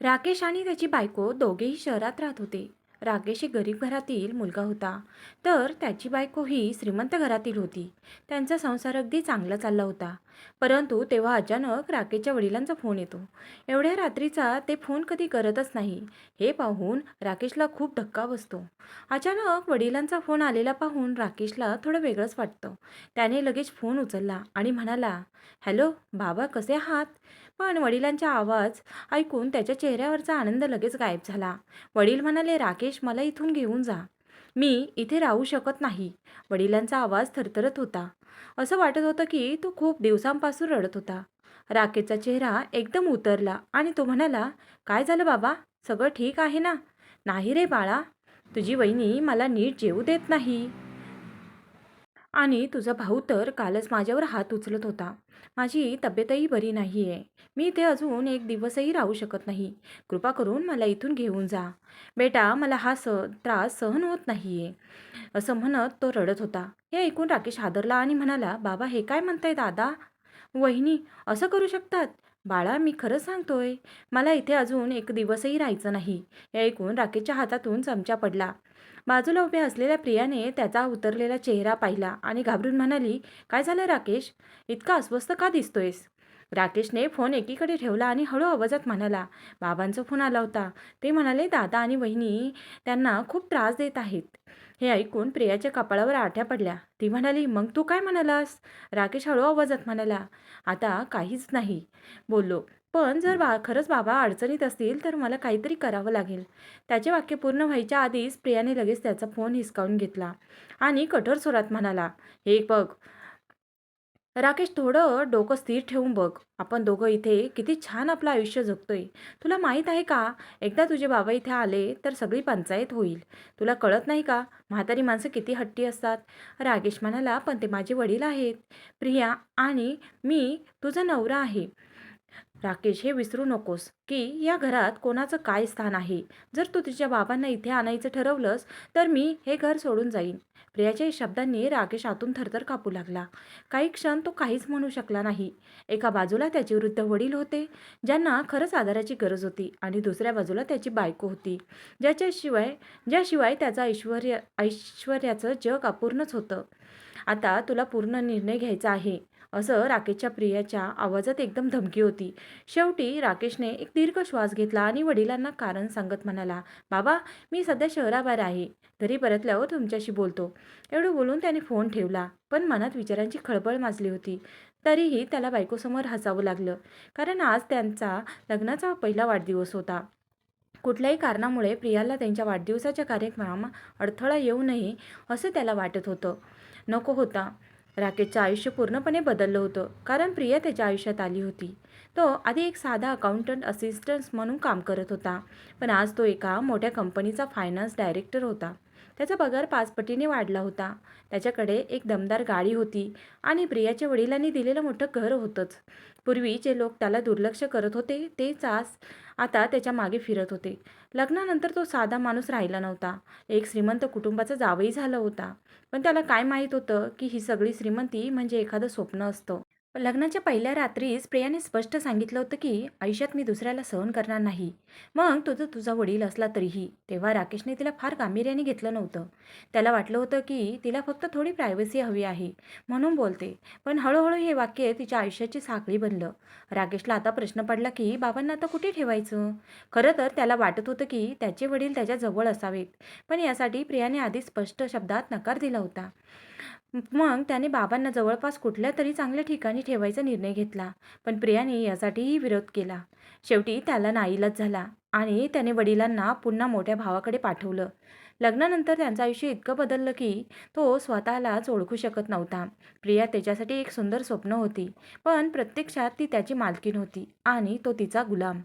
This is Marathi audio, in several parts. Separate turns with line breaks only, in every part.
राकेश आणि त्याची बायको दोघेही शहरात राहत होते. राकेश ही गरीब घरातील मुलगा होता. तर त्याची बायको ही श्रीमंत घरातील होती. त्यांचा संसार अगदी चांगला चालला होता. परंतु तेव्हा अचानक राकेशच्या वडिलांचा फोन येतो. एवढ्या रात्रीचा ते फोन कधी करतच नाही. हे पाहून राकेशला खूप धक्का बसतो. अचानक वडिलांचा फोन आलेला पाहून राकेशला थोडं वेगळंच वाटतं. त्याने लगेच फोन उचलला आणि म्हणाला हॅलो बाबा कसे आहात? पण वडिलांचा आवाज ऐकून त्याच्या चेहऱ्यावरचा आनंद लगेच गायब झाला. वडील म्हणाले राकेश मला इथून घेऊन जा. मी इथे राहू शकत नाही. वडिलांचा आवाज थरथरत होता. असं वाटत होतं की तो खूप दिवसांपासून रडत होता. राकेशचा चेहरा एकदम उतरला आणि तो म्हणाला काय झालं बाबा? सगळं ठीक आहे ना? नाही रे बाळा. तुझी वहिनी मला नीट जेवू देत नाही. आणि तुझा भाऊ तर कालच माझ्यावर हात उचलत होता. माझी तब्येतही बरी नाही आहे मी इथे अजून एक दिवसही राहू शकत नाही. कृपा करून मला इथून घेऊन जा. बेटा मला हा स त्रास सहन होत नाही आहे असं म्हणत तो रडत होता. हे ऐकून राकेश हादरला आणि म्हणाला बाबा हे काय म्हणताय दादा? वहिनी असं करू शकतात? बाळा मी खरं सांगतोय मला इथे अजून एक दिवसही राहायचं नाही. हे ऐकून राकेशच्या हातातून चमचा पडला. बाजूला उभ्या असलेल्या प्रियाने त्याचा उतरलेला चेहरा पाहिला आणि घाबरून म्हणाली काय झालं राकेश? इतका अस्वस्थ का दिसतोयस? राकेशने फोन एकीकडे ठेवला आणि हळू आवाजात म्हणाला बाबांचा फोन आला होता. ते म्हणाले दादा आणि वहिनी त्यांना खूप त्रास देत आहेत. हे ऐकून प्रियाच्या कपाळावर आठ्या पडल्या. ती म्हणाली मग तू काय म्हणालास? राकेश हळू आवाजात म्हणाला आता काहीच नाही. बोललो पण जर बा खरंच बाबा अडचणीत असतील तर मला काहीतरी करावं लागेल. त्याचे वाक्य पूर्ण व्हायच्या आधीच प्रियाने लगेच त्याचा फोन हिसकावून घेतला आणि कठोर स्वरात म्हणाला हे बघ राकेश थोडं डोकं स्थिर ठेवून बघ. आपण दोघं इथे किती छान आपलं आयुष्य जगतोय. तुला माहीत आहे का एकदा तुझे बाबा इथे आले तर सगळी पंचायत होईल. तुला कळत नाही का म्हातारी माणसं किती हट्टी असतात? राकेश म्हणाला पण ते माझे वडील आहेत. प्रिया आणि मी तुझा नवरा आहे. राकेश हे विसरू नकोस की या घरात कोणाचं काय स्थान आहे? जर तू तुझ्या बाबांना इथे आणायचं ठरवलंस तर मी हे घर सोडून जाईन. प्रियाच्या शब्दांनी राकेश आतून थरथर कापू लागला. काही क्षण तो काहीच म्हणू शकला नाही. एका बाजूला त्याचे वृद्ध वडील होते ज्यांना खरंच आधाराची गरज होती आणि दुसऱ्या बाजूला त्याची बायको होती ज्याच्याशिवाय ज्याशिवाय त्याचं ऐश्वर्य ऐश्वर्याचं जग अपूर्णच होतं. आता तुला पूर्ण निर्णय घ्यायचा आहे. असं राकेशच्या प्रियाच्या आवाजात एकदम धमकी होती. शेवटी राकेशने एक दीर्घ श्वास घेतला आणि वडिलांना कारण सांगत म्हणाला बाबा मी सध्या शहराबाहेर आहे. घरी परतल्यावर तुमच्याशी बोलतो. एवढं बोलून त्याने फोन ठेवला पण मनात विचारांची खळबळ माजली होती. तरीही त्याला बायकोसमोर हसावं लागलं कारण आज त्यांचा लग्नाचा पहिला वाढदिवस होता. कुठल्याही कारणामुळे प्रियाला त्यांच्या वाढदिवसाच्या कार्यक्रमात अडथळा येऊ नये असं त्याला वाटत होतं. नको होता. राकेशचं आयुष्य पूर्णपणे बदललं होतं कारण प्रिया त्याच्या आयुष्यात आली होती. तो आधी एक साधा अकाउंटंट असिस्टंट म्हणून काम करत होता पण आज तो एका मोठ्या कंपनीचा फायनान्स डायरेक्टर होता. त्याचा पगार पाचपटीने वाढला होता. त्याच्याकडे एक दमदार गाडी होती आणि प्रियाच्या वडिलांनी दिलेलं मोठं घर होतंच. पूर्वी जे लोक त्याला दुर्लक्ष करत होते तेच आज आता त्याच्यामागे फिरत होते. लग्नानंतर तो साधा माणूस राहिला नव्हता. एक श्रीमंत कुटुंबाचा जावई झाला होता. पण त्याला काय माहीत होतं की ही सगळी श्रीमंती म्हणजे एखादं स्वप्न असतं. लग्नाच्या पहिल्या रात्रीच प्रियाने स्पष्ट सांगितलं होतं की आयुष्यात मी दुसऱ्याला सहन करणार नाही. मग तुझं तुझा वडील असला तरीही. तेव्हा राकेशने तिला फार गांभीर्याने घेतलं नव्हतं. त्याला वाटलं होतं की तिला फक्त थोडी प्रायव्हसी हवी आहे म्हणून बोलते. पण हळूहळू हे वाक्य तिच्या आयुष्याची साखळी बनलं. राकेशला आता प्रश्न पडला की बाबांना आता कुठे ठेवायचं? खरं तर त्याला वाटत होतं की त्याचे वडील त्याच्याजवळ असावेत. पण यासाठी प्रियाने आधी स्पष्ट शब्दात नकार दिला होता. मग त्याने बाबांना जवळपास कुठल्या तरी चांगल्या ठिकाणी ठेवायचा निर्णय घेतला. पण प्रियाने यासाठीही विरोध केला. शेवटी त्याला नाईलाज झाला आणि त्याने वडिलांना पुन्हा मोठ्या भावाकडे पाठवलं. लग्नानंतर त्यांचं आयुष्य इतकं बदललं की तो स्वतःलाच ओळखू शकत नव्हता. प्रिया त्याच्यासाठी एक सुंदर स्वप्न होती पण प्रत्यक्षात ती त्याची मालकीण होती आणि तो तिचा गुलाम.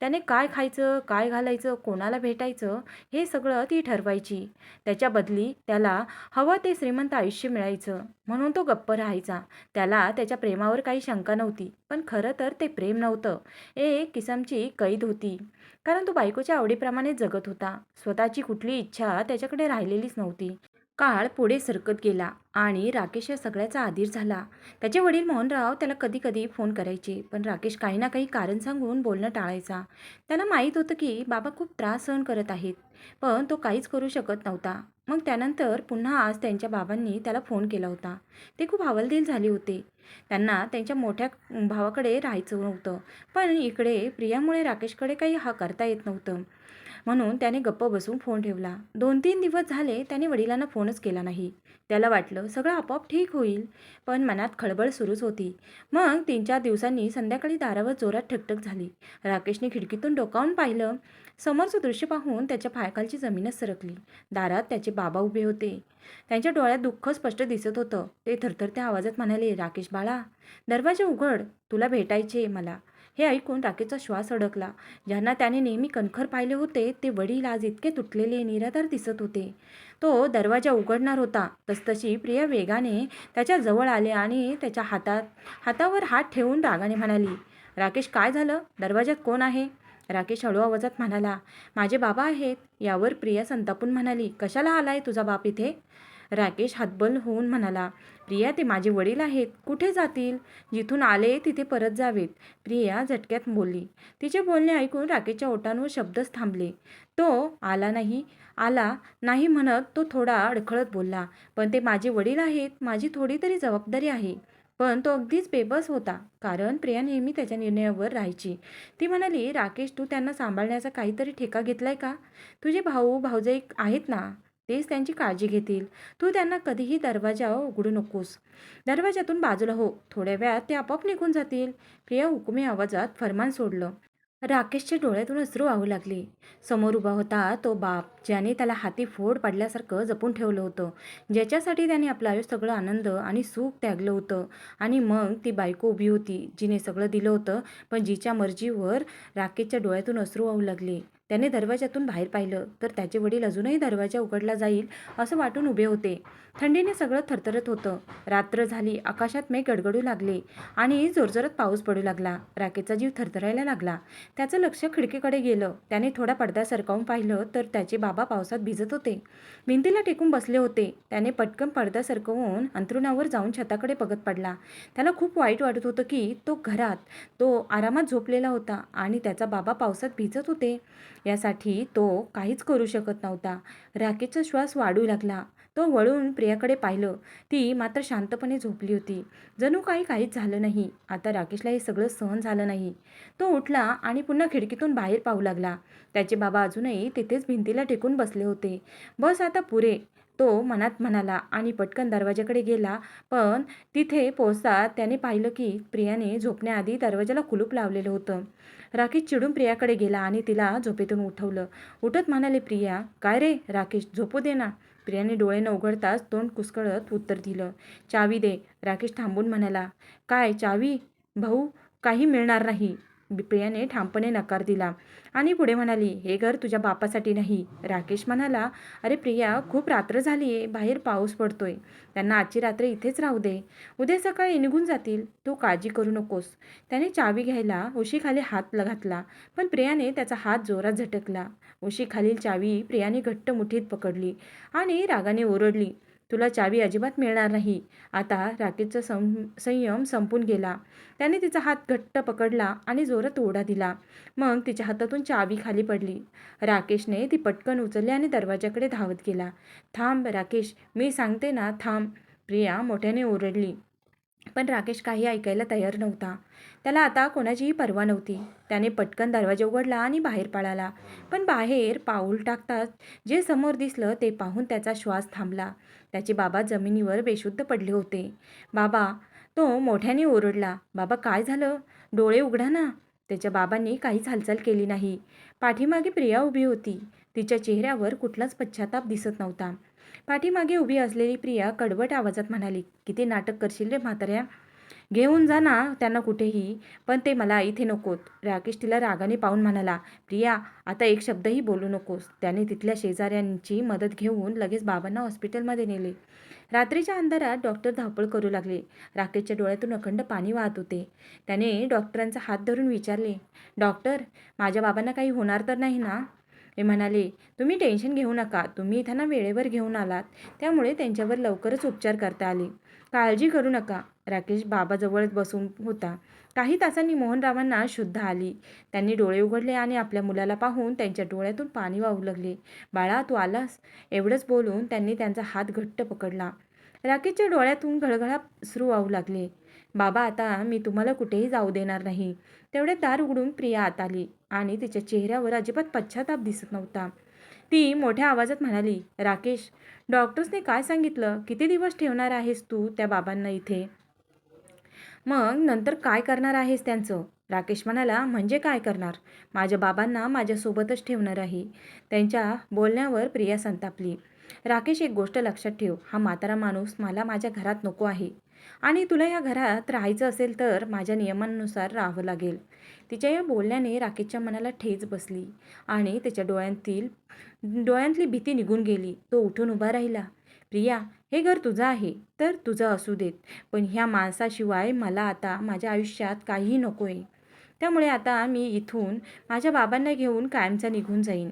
त्याने काय खायचं काय घालायचं कोणाला भेटायचं हे सगळं ती ठरवायची. त्याच्या बदली त्याला हवं ते श्रीमंत आयुष्य मिळायचं. म्हणून तो गप्प राहायचा. त्याला त्याच्या प्रेमावर काही शंका नव्हती पण खरं तर ते प्रेम नव्हतं. एक किसमची कैद होती. कारण तो बायकोच्या आवडीप्रमाणे जगत होता. स्वतःची कुठली इच्छा त्याच्याकडे राहिलेलीच नव्हती. काळ पुढे सरकत गेला आणि राकेश या सगळ्याचा आधीर झाला. त्याचे वडील मोहनराव त्याला कधी कधी फोन करायचे पण राकेश काही ना काही कारण सांगून बोलणं टाळायचा. त्याला माहीत होतं की बाबा खूप त्रास सहन करत आहेत पण तो काहीच करू शकत नव्हता. मग त्यानंतर पुन्हा आज त्यांच्या बाबांनी त्याला फोन केला होता. ते खूप हवालदिल झाले होते. त्यांना त्यांच्या मोठ्या भावाकडे राहायचं नव्हतं. पण इकडे प्रियामुळे राकेशकडे काही हा करता येत नव्हतं. म्हणून त्याने गप्प बसून फोन ठेवला. दोन तीन दिवस झाले त्याने वडिलांना फोनच केला नाही. त्याला वाटलं सगळं आपोआप ठीक होईल पण मनात खळबळ सुरूच होती. मग तीन चार दिवसांनी संध्याकाळी दारावर जोरात ठकठक झाली. राकेशने खिडकीतून डोकावून पाहिलं. समोरचं दृश्य पाहून त्याच्या पायाखालची जमीनच सरकली. दारात त्याचे बाबा उभे होते. त्यांच्या डोळ्यात दुःख स्पष्ट दिसत होतं. ते थरथरत्या आवाजात म्हणाले राकेश बाळा दरवाजा उघड. तुला भेटायचे मला. हे ऐकून राकेशचा श्वास अडकला. ज्यांना त्याने नेहमी कणखर पाहिले होते ते वडील आज इतके तुटलेले निराधार दिसत होते. तो दरवाजा उघडणार होता. तसतशी प्रिया वेगाने त्याच्याजवळ आले आणि त्याच्या हातात हातावर हात ठेवून रागाने म्हणाली राकेश काय झालं? दरवाजात कोण आहे? राकेश हळू आवाजात म्हणाला माझे बाबा आहेत. यावर प्रिया संतापून म्हणाली कशाला आलाय तुझा बाप इथे? राकेश हातबल होऊन म्हणाला प्रिया ते माझे वडील आहेत. कुठे जातील? जिथून आले तिथे परत जावेत. प्रिया झटक्यात बोलली. तिचे बोलणे ऐकून राकेशच्या ओटांवर शब्दच थांबले. तो आला नाही. आला नाही म्हणत तो थोडा अडखळत बोलला पण ते माझे वडील आहेत. माझी थोडी तरी जबाबदारी आहे. पण तो अगदीच बेबस होता. कारण प्रिया नेहमी त्याच्या निर्णयावर राहायची. ती म्हणाली राकेश तू त्यांना सांभाळण्याचा काहीतरी ठेका घेतलाय का? तुझे भाऊ भाऊजाई आहेत ना? तेच त्यांची काळजी घेतील. तू त्यांना कधीही दरवाजा उघडू नकोस. दरवाजातून बाजूला हो. थोड्या वेळात ते आपोआप निघून जातील. प्रिया हुकुमी आवाजात फरमान सोडलं. राकेशच्या डोळ्यातून अश्रू वाहू लागले. समोर उभा होता तो बाप ज्याने त्याला हाती फोड पाडल्यासारखं जपून ठेवलं होतं. ज्याच्यासाठी त्याने आपलं आयुष्य सगळं आनंद आणि सुख त्यागलं होतं. आणि मग ती बायको उभी होती जिने सगळं दिलं होतं पण जिच्या मर्जीवर राकेशच्या डोळ्यातून अश्रू वाहू लागले. त्याने दरवाजातून बाहेर पाहिलं तर त्याचे वडील अजूनही दरवाजा उघडला जाईल असं वाटून उभे होते. थंडीने सगळं थरथरत होतं. रात्र झाली आकाशात मेघ गडगडू लागले आणि जोरजोरात पाऊस पडू लागला. राकेचा जीव थरथरायला लागला. त्याचं लक्ष खिडकीकडे गेलं. त्याने थोडा पडदा सरकावून पाहिलं तर त्याचे बाबा पावसात भिजत होते. भिंतीला टेकून बसले होते. त्याने पटकन पडदा सरकवून अंथरुणावर जाऊन छताकडे बघत पडला. त्याला खूप वाईट वाटत होतं की तो घरात तो आरामात झोपलेला होता आणि त्याचा बाबा पावसात भिजत होते. यासाठी तो काहीच करू शकत नव्हता. राकेशचा श्वास वाढू लागला. तो वळून प्रियाकडे पाहिलं. ती मात्र शांतपणे झोपली होती. जणू काही काहीच झालं नाही. आता राकेशला हे सगळं सहन झालं नाही. तो उठला आणि पुन्हा खिडकीतून बाहेर पाहू लागला. त्याचे बाबा अजूनही तिथेच भिंतीला टेकून बसले होते. बस आता पुरे तो मनात म्हणाला आणि पटकन दरवाजाकडे गेला. पण तिथे पोहोचता त्याने पाहिलं की प्रियाने झोपण्याआधी दरवाजाला कुलूप लावलेलं होतं. राकेश चिडून प्रियाकडे गेला आणि तिला झोपेतून उठवलं. उठत म्हणाले प्रिया काय रे राकेश झोपू दे ना. प्रियाने डोळे न उघडताच तोंड कुसकळत उत्तर दिलं. चावी दे. राकेश थांबून म्हणाला काय चावी? भाऊ काही मिळणार नाही. प्रियाने ठामपणे नकार दिला आणि पुढे म्हणाली हे घर तुझ्या बापासाठी नाही. राकेश म्हणाला अरे प्रिया खूप रात्र झाली आहे बाहेर पाऊस पडतोय. त्यांना आजची रात्र इथेच राहू दे. उद्या सकाळी निघून जातील. तू काळजी करू नकोस. त्याने चावी घ्यायला उशीखाली हात घातला पण प्रियाने त्याचा हात जोरात झटकला. उशीखालील चावी प्रियाने घट्ट मुठीत पकडली आणि रागाने ओरडली तुला चावी अजिबात मिळणार नाही. आता राकेशचा सं संयम संपून गेला. त्याने तिचा हात घट्ट पकडला आणि जोरात ओढा दिला. मग तिच्या हातातून चावी खाली पडली. राकेशने ती पटकन उचलली आणि दरवाजाकडे धावत गेला. थांब राकेश मी सांगते ना थांब. प्रिया मोठ्याने ओरडली. पण राकेश काही ऐकायला तयार नव्हता. त्याला आता कोणाचीही पर्वा नव्हती. त्याने पटकन दरवाजा उघडला आणि बाहेर पळाला. पण बाहेर पाऊल टाकताच जे समोर दिसलं ते पाहून त्याचा श्वास थांबला. त्याचे बाबा जमिनीवर बेशुद्ध पडले होते. बाबा तो मोठ्याने ओरडला बाबा काय झालं? डोळे उघडा ना. त्याच्या बाबांनी काहीच हालचाल केली नाही. पाठीमागे प्रिया उभी होती. तिच्या चेहऱ्यावर कुठलाच पश्चाताप दिसत नव्हता. पाठीमागे उभी असलेली प्रिया कडवट आवाजात म्हणाली किती नाटक करशील रे म्हाताऱ्या? घेऊन जा ना त्यांना कुठेही पण ते मला इथे नकोत. राकेश तिला रागाने पाहून म्हणाला प्रिया आता एक शब्दही बोलू नकोस. त्याने तिथल्या शेजाऱ्यांची मदत घेऊन लगेच बाबांना हॉस्पिटलमध्ये नेले. रात्रीच्या अंधारात डॉक्टर धावपळ करू लागले. राकेशच्या डोळ्यातून अखंड पाणी वाहत होते. त्याने डॉक्टरांचा हात धरून विचारले डॉक्टर माझ्या बाबांना काही होणार तर नाही ना? ते म्हणाले तुम्ही टेन्शन घेऊ नका. तुम्ही त्यांना वेळेवर घेऊन आलात. त्यामुळे त्यांच्यावर लवकरच उपचार करता आले. काळजी करू नका. राकेश बाबाजवळच बसून होता. काही तासांनी मोहनरावांना शुद्ध आली. त्यांनी डोळे उघडले आणि आपल्या मुलाला पाहून त्यांच्या डोळ्यातून पाणी वाहू लागले. बाळा तू आलास. एवढंच बोलून त्यांनी त्यांचा हात घट्ट पकडला. राकेशच्या डोळ्यातून घळघळा सुरू वाहू लागले. बाबा आता मी तुम्हाला कुठेही जाऊ देणार नाही. तेवढे दार उघडून प्रिया आत आली आणि तिच्या चेहऱ्यावर अजिबात पश्चाताप दिसत नव्हता. ती मोठ्या आवाजात म्हणाली राकेश डॉक्टर्सने काय सांगितलं? किती दिवस ठेवणार आहेस तू त्या बाबांना इथे? मग नंतर काय करणार आहेस त्यांचं? राकेश म्हणाला म्हणजे काय करणार? माझ्या बाबांना माझ्यासोबतच ठेवणार आहे. त्यांच्या बोलण्यावर प्रिया संतापली. राकेश एक गोष्ट लक्षात ठेव. हा म्हातारा माणूस मला माझ्या घरात नको आहे. आणि तुला या घरात राहायचं असेल तर माझ्या नियमांनुसार राहावं लागेल. तिच्या या बोलण्याने राकेशच्या मनाला ठेच बसली आणि त्याच्या डोळ्यांतील डोळ्यांतली भीती निघून गेली. तो उठून उभा राहिला. प्रिया हे घर तुझं आहे तर तुझं असू देत. पण ह्या माणसाशिवाय मला आता माझ्या आयुष्यात काहीही नको आहे त्यामुळे आता मी इथून माझ्या बाबांना घेऊन कायमचा निघून जाईन.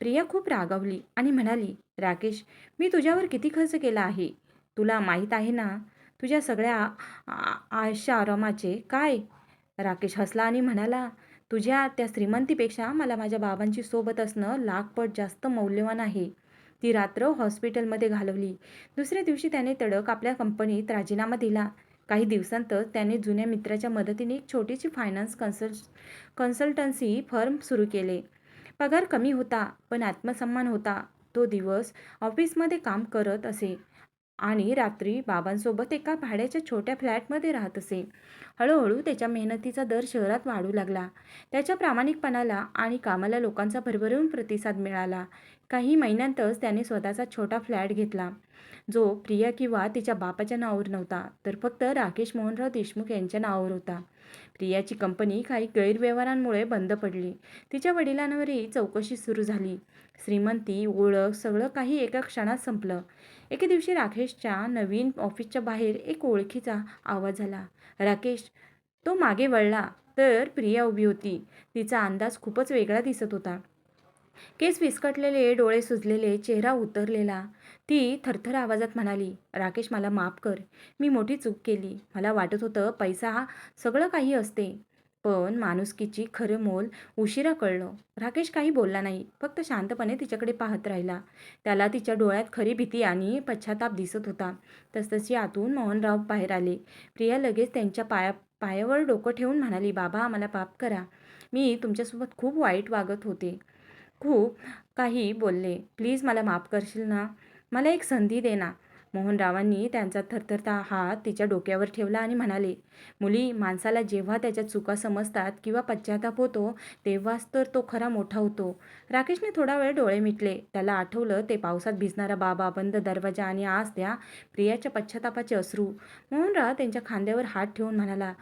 प्रिया खूप रागावली आणि म्हणाली राकेश मी तुझ्यावर किती खर्च केला आहे? तुला माहीत आहे ना तुझ्या सगळ्या आ- आशा आरामाचे? काय? राकेश हसला आणि म्हणाला तुझ्या त्या श्रीमंतीपेक्षा मला माझ्या बाबांची सोबत असणं लाखपट जास्त मौल्यवान आहे. ती रात्र हॉस्पिटलमध्ये घालवली. दुसऱ्या दिवशी त्याने तडक आपल्या कंपनीत राजीनामा दिला. काही दिवसांतच त्याने जुन्या मित्राच्या मदतीने एक छोटीशी फायनान्स कन्सल कन्सल्टन्सी फर्म सुरू केले. पगार कमी होता पण आत्मसन्मान होता. तो दिवस ऑफिसमध्ये काम करत असे. आणि रात्री बाबांसोबत एका भाड्याच्या छोट्या फ्लॅटमध्ये राहत असे. हळूहळू त्याच्या मेहनतीचा दर शहरात वाढू लागला. त्याच्या प्रामाणिकपणाला आणि कामाला लोकांचा भरभरून प्रतिसाद मिळाला. काही महिन्यांतच त्याने स्वतःचा छोटा फ्लॅट घेतला. जो प्रिया किंवा तिच्या बापाच्या नावावर नव्हता तर फक्त राकेश मोहनराव देशमुख यांच्या नावावर होता. प्रियाची कंपनी काही गैरव्यवहारांमुळे बंद पडली. तिच्या वडिलांवरही चौकशी सुरू झाली. श्रीमंती ओळख सगळं काही एका क्षणात संपलं. एके दिवशी राकेशच्या नवीन ऑफिसच्या बाहेर एक ओळखीचा आवाज आला. राकेश तो मागे वळला तर प्रिया उभी होती. तिचा अंदाज खूपच वेगळा दिसत होता. केस विस्कटलेले डोळे सुजलेले चेहरा उतरलेला. ती थरथर आवाजात म्हणाली राकेश मला माफ कर. मी मोठी चूक केली. मला वाटत होतं पैसा हा सगळं काही असते. पण माणुसकीची खरं मोल उशिरा कळलं. राकेश काही बोलला नाही. फक्त शांतपणे तिच्याकडे पाहत राहिला. त्याला तिच्या डोळ्यात खरी भीती आणि पश्चाताप दिसत होता. तसतशी आतून मोहनराव बाहेर आले. प्रिया लगेच त्यांच्या पाया पायावर डोकं ठेवून म्हणाली बाबा मला पाप करा. मी तुमच्यासोबत खूप वाईट वागत होते. खूप काही बोलले. प्लीज मला माफ करशील ना? मला एक संधी दे ना. मोहनरावांनी त्यांचा थरथरता हात तिच्या डोक्यावर ठेवला आणि म्हणाले मुली माणसाला जेव्हा त्याच्या चुका समजतात किंवा पश्चाताप होतो तेव्हाच तर तो खरा मोठा होतो. राकेशने थोडा वेळ डोळे मिटले. त्याला आठवलं ते पावसात भिजणारा बाबा बंद दरवाजा आणि आज त्या प्रियाच्या पश्चातापाचे अश्रू. मोहनराव त्यांच्या खांद्यावर हात ठेवून म्हणाला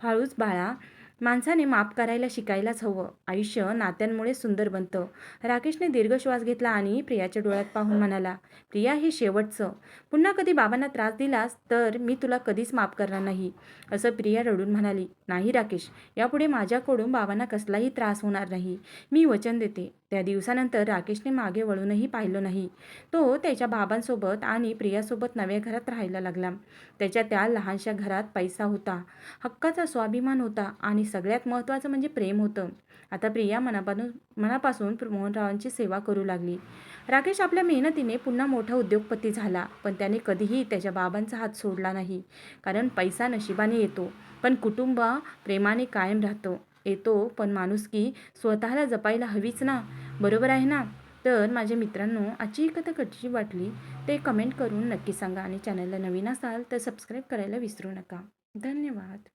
फाळूच बाळा माणसाने माफ करायला शिकायलाच हवं. आयुष्य नात्यांमुळे सुंदर बनतं. राकेशने दीर्घ श्वास घेतला आणि प्रियाच्या डोळ्यात पाहून म्हणाला प्रिया हे शेवटचं. पुन्हा कधी बाबांना त्रास दिलास तर मी तुला कधीच माफ करणार नाही. असं प्रिया रडून म्हणाली नाही राकेश यापुढे माझ्याकडून बाबांना कसलाही त्रास होणार नाही. मी वचन देते. त्या दिवसानंतर राकेशने मागे वळूनही पाहिलं नाही. तो त्याच्या बाबांसोबत आणि प्रियासोबत नव्या घरात राहायला लागला. त्याच्या त्या लहानशा घरात पैसा होता. हक्काचा स्वाभिमान होता आणि सगळ्यात महत्त्वाचं म्हणजे प्रेम होतं. आता प्रिया मनापासून मनापासून मोहनरावांची सेवा करू लागली. राकेश आपल्या मेहनतीने पुन्हा मोठा उद्योगपती झाला पण त्याने कधीही त्याच्या बाबांचा हात सोडला नाही. कारण पैसा नशिबाने येतो पण कुटुंब प्रेमाने कायम राहतो. येतो पण माणुसकी स्वतःला जपायला हवीच ना? बरोबर आहे ना? तर माझ्या मित्रांनो आजची ही कथा कशी वाटली ते कमेंट करून नक्की सांगा. आणि चॅनलला नवीन असाल तर सबस्क्राईब करायला विसरू नका. धन्यवाद.